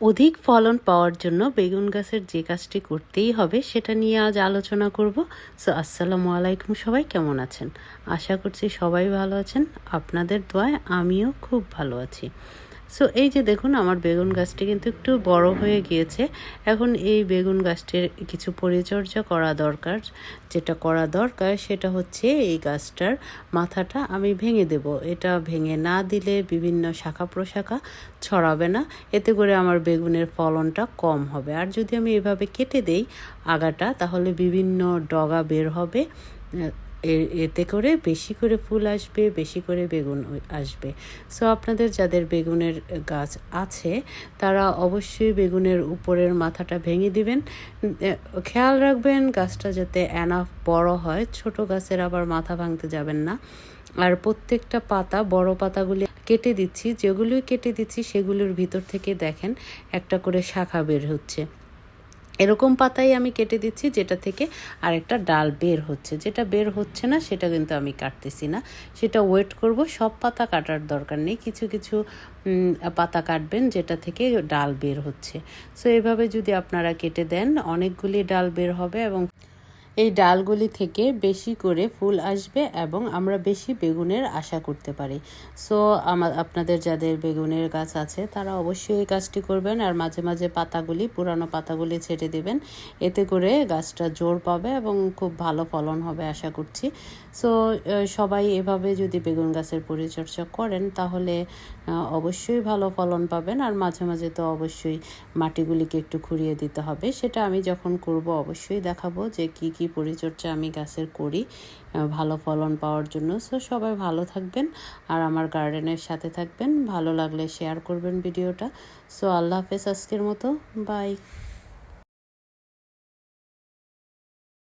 অধিক ফলন পাওয়ার জন্য বেগুন গাছের যে কাজটি করতেই হবে সেটা নিয়ে আজ আলোচনা করব। সো আসসালামু আলাইকুম সবাই, কেমন আছেন? আশা করছি সবাই ভালো আছেন। আপনাদের দোয়ায় আমিও খুব ভালো আছি। সো এই যে দেখুন, আমার বেগুন গাছটি কিন্তু একটু বড় হয়ে গিয়েছে। এখন এই বেগুন গাছটির কিছু পরিচর্যা করা দরকার। যেটা করা দরকার, সেটা হচ্ছে এই গাছটার মাথাটা আমি ভেঙে দেব। এটা ভেঙে না দিলে বিভিন্ন শাখা প্রশাখা ছড়াবে না। এতে করে আমার বেগুনের ফলনটা কম হবে। আর যদি আমি এভাবে কেটে দেই আগাটা, তাহলে বিভিন্ন ডগা বের হবে। এতে করে বেশি করে ফুল আসবে, বেশি করে বেগুন আসবে। সো আপনাদের যাদের বেগুনের গাছ আছে, তারা অবশ্যই বেগুনের উপরের মাথাটা ভেঙে দিবেন। খেয়াল রাখবেন গাছটা যাতে অ্যানাফ বড় হয়, ছোট গাছের আবার মাথা ভাঙতে যাবেন না। আর প্রত্যেকটা পাতা, বড় পাতাগুলি কেটে দিচ্ছি যেগুলি কেটে দিচ্ছি, সেগুলোর ভিতর থেকে দেখেন একটা করে শাখা বের হচ্ছে। এরকম পাতাই আমি কেটে দিচ্ছি, যেটা থেকে আরেকটা ডাল বের হচ্ছে। যেটা বের হচ্ছে না, সেটা কিন্তু আমি কাটতেছি না। সেটা ওয়েট করব, সব পাতা কাটার দরকার নেই। কিছু কিছু পাতা কাটবেন, যেটা থেকে ডাল বের হচ্ছে। সো এভাবে যদি আপনারা কেটে দেন, অনেকগুলি ডাল বের হবে এবং এই ডালগুলি থেকে বেশি করে ফুল আসবে এবং আমরা বেশি বেগুনের আশা করতে পারি। সো আমার আপনাদের যাদের বেগুনের গাছ আছে, তারা অবশ্যই এই কাজটি করবেন আর মাঝে মাঝে পাতাগুলি, পুরানো পাতাগুলি ছেড়ে দেবেন। এতে করে গাছটা জোর পাবে এবং খুব ভালো ফলন হবে আশা করছি। সো সবাই এভাবে যদি বেগুন গাছের পরিচর্যা করেন, তাহলে অবশ্যই ভালো ফলন পাবেন আর মাঝে মাঝে তো অবশ্যই মাটিগুলিকে একটু খুঁড়িয়ে দিতে হবে। সেটা আমি যখন করব, অবশ্যই দেখাবো যে কি কি পরিচর্যা আমি গাছের করি ভালো ফলন পাওয়ার জন্য। সো সবাই ভালো থাকবেন আর আমার গার্ডেনের সাথে থাকবেন। ভালো লাগলে শেয়ার করবেন ভিডিওটা। সো আল্লাহ হাফেজ আজকের মতো। বাই